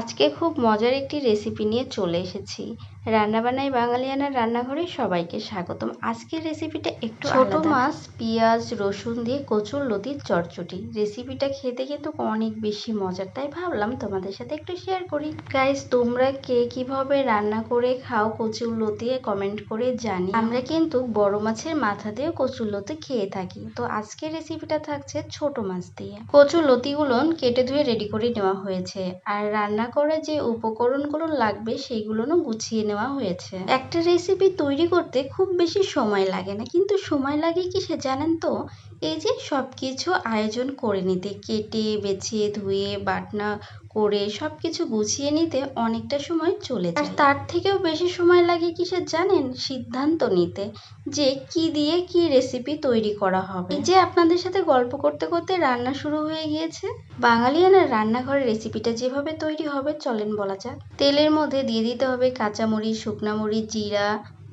আজকে খুব মজার একটি রেসিপি নিয়ে চলে এসেছি। রান্নাবান্নায় বাঙালিয়ানার রান্নাঘরে সবাইকে স্বাগতম। আজকের রেসিপিটা একটু ছোট মাছ পেঁয়াজ রসুন দিয়ে কচুর লতির চটচটি। রেসিপিটা খেতে কিন্তু অনেক বেশি মজার তাই ভাবলাম তোমাদের সাথে একটু শেয়ার করি। গাইস তোমরা কে কীভাবে রান্না করে খাও কচুর লতি কমেন্ট করে জানি আমরা কিন্তু বড় মাছের মাথা দিয়ে কচুর লতি খেয়ে থাকি। তো আজকের রেসিপিটা থাকছে ছোট মাছ দিয়ে। কচুর লতিগুলো কেটে ধুয়ে রেডি করে নেওয়া হয়েছে। আর রান্না করে যে উপকরণগুলো লাগবে সেইগুলোও গুছিয়ে নেওয়া হয়েছে। একটা রেসিপি তৈরি করতে খুব বেশি সময় লাগে না। কিন্তু সময় লাগে কি সে জানেন তো? এই যে সব কিছু আয়োজন করে নিতে। কেটে, বেছে, ধুয়ে, বাটনা করে সব কিছু গুছিয়ে নিতে অনেকটা সময় চলে যায়। আর তার থেকেও বেশি সময় লাগে কিসের জানেন? সিদ্ধান্ত নিতে যে কি দিয়ে কি রেসিপি তৈরি করা হবে। যে আপনাদের সাথে গল্প করতে করতে রান্না শুরু হয়ে গিয়েছে। বাঙালিয়ানার রান্নাঘরের রেসিপিটা যেভাবে তৈরি হবে চলেন বলা যাক। তেলের মধ্যে দিয়ে দিতে হবে কাঁচামরিচ শুকনা মরিচ জিরা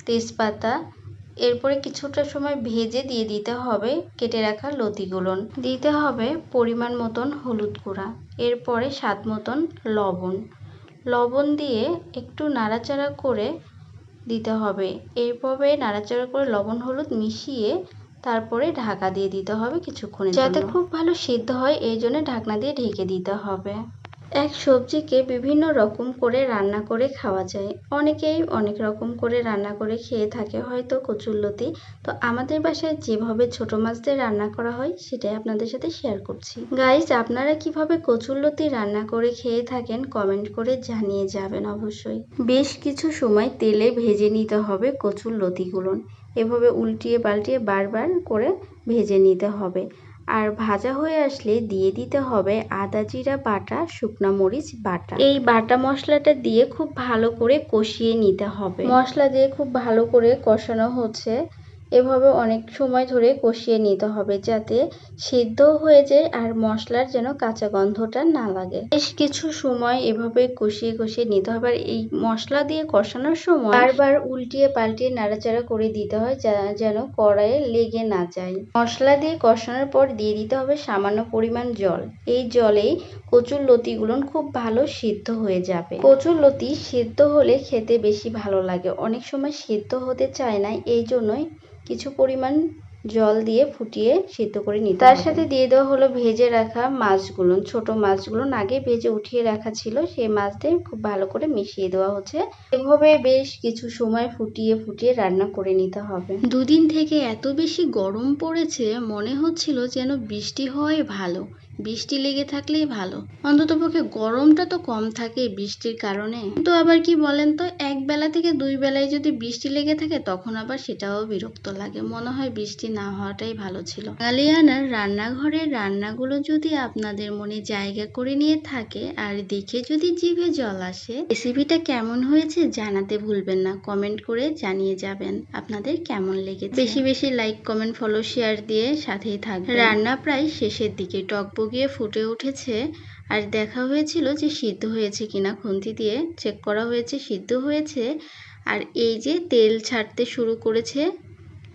তেজপাতা এরপরে কিছুটা সময় ভেজে দিয়ে দিতে হবে কেটে রাখা লতিগুলো। দিতে হবে পরিমাণ মতন হলুদ গুঁড়া, এরপরে স্বাদ মতন লবণ। লবণ দিয়ে একটু নাড়াচাড়া করে দিতে হবে। এরপরে নাড়াচাড়া করে লবণ হলুদ মিশিয়ে তারপরে ঢাকা দিয়ে দিতে হবে কিছুক্ষণের যাতে খুব ভালো সিদ্ধ হয়, এই জন্য ঢাকনা দিয়ে ঢেকে দিতে হবে। এক সবজিকে বিভিন্ন রকম করে রান্না করে খাওয়া যায়। অনেকেই অনেক রকম করে রান্না করে খেয়ে থাকে হয়তো কচুরলতি। তো আমাদের বাসায় যেভাবে ছোট মাছ দিয়ে রান্না করা হয়, সেটাই আপনাদের সাথে শেয়ার করছি। গাইজ আপনারা কীভাবে কচুরলতি রান্না করে খেয়ে থাকেন কমেন্ট করে জানিয়ে যাবেন অবশ্যই। বেশ কিছু সময় তেলে ভেজে নিতে হবে কচুর লতিগুলো এভাবে উল্টিয়ে পাল্টিয়ে বারবার করে ভেজে নিতে হবে। আর ভাজা হয়ে আসলে দিয়ে দিতে হবে আদা জিরা বাটা, শুকনা মরিচ বাটা। এই বাটা মশলাটা দিয়ে খুব ভালো করে কষিয়ে নিতে হবে। মশলা দিয়ে খুব ভালো করে কষানো হচ্ছে। এভাবে অনেক সময় ধরে কষিয়ে নিতে হবে যাতে সিদ্ধ হয়ে যায় আর মশলার যেন কাঁচা গন্ধটা না লাগে। বেশ কিছু সময় এভাবে কষিয়ে কষিয়ে নিতে হবে। আর এই মশলা দিয়ে কষানোর সময় বারবার উল্টিয়ে পাল্টিয়ে নাড়াচাড়া করে দিতে হয় যেন কড়াইয়ে লেগে না যায়। মশলা দিয়ে কষানোর পর দিয়ে দিতে হবে সামান্য পরিমাণ জল। এই জলেই কচুর লতিগুলো খুব ভালো সিদ্ধ হয়ে যাবে। কচুর লতি সিদ্ধ হলে খেতে বেশি ভালো লাগে। অনেক সময় সিদ্ধ হতে চায় না এই জন্যই কিছু পরিমাণ জল দিয়ে ফুটিয়ে সিদ্ধ করে নিতে তার সাথে দিয়ে দেওয়া হলো ভেজে রাখা মাছগুলো। ছোট মাছগুলো আগে ভেজে উঠিয়ে রাখা ছিল সেই মাছ দিয়ে খুব ভালো করে মিশিয়ে দেওয়া হচ্ছে। এভাবে বেশ কিছু সময় ফুটিয়ে ফুটিয়ে রান্না করে নিতে হবে। দুদিন থেকে এত বেশি গরম পড়েছে মনে হচ্ছিল যেন বৃষ্টি হওয়াই ভালো। বৃষ্টি লেগে থাকলেই ভালো। অন্তত পক্ষে গরমটা তো কম থাকে বৃষ্টির কারণে। তো আবার কি বলেন তো এক বেলা থেকে দুই বেলায় যদি বৃষ্টি লেগে থাকে তখন আবার সেটাও বিরক্ত লাগে। মনে হয় বৃষ্টি না হওয়াটাই ভালো ছিল। বাঙালিয়ানার রান্নাঘরের রান্নাগুলো যদি আপনাদের মনে জায়গা করে নিয়ে থাকে আর দেখে যদি জিভে জল আসে রেসিপিটা কেমন হয়েছে জানাতে ভুলবেন না। কমেন্ট করে জানিয়ে যাবেন আপনাদের কেমন লেগেছে। বেশি বেশি লাইক কমেন্ট ফলো শেয়ার দিয়ে সাথেই থাকবে রান্না প্রায় শেষের দিকে টকবক গিয়ে ফুটে উঠেছে আর দেখা হয়েছিল যে সিদ্ধ হয়েছে কিনা খুন্তি দিয়ে। চেক করা হয়েছে সিদ্ধ হয়েছে আর এই যে তেল ছাড়তে শুরু করেছে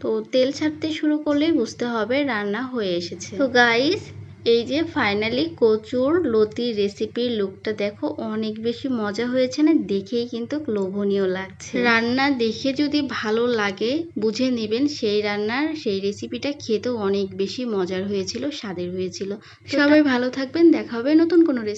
তো তেল ছাড়তে শুরু করলেই বুঝতে হবে রান্না হয়ে এসেছে। তো গাইস এই যে ফাইনালি কচুর লতির রেসিপির লুকটা দেখো অনেক বেশি মজা হয়েছে না? দেখেই কিন্তু লোভনীয় লাগছে। রান্না দেখে যদি ভালো লাগে বুঝে নেবেন সেই রান্নার সেই রেসিপিটা খেতেও অনেক বেশি মজার হয়েছিল স্বাদের হয়েছিল। সবাই ভালো থাকবেন দেখা হবে নতুন কোনো রেসিপি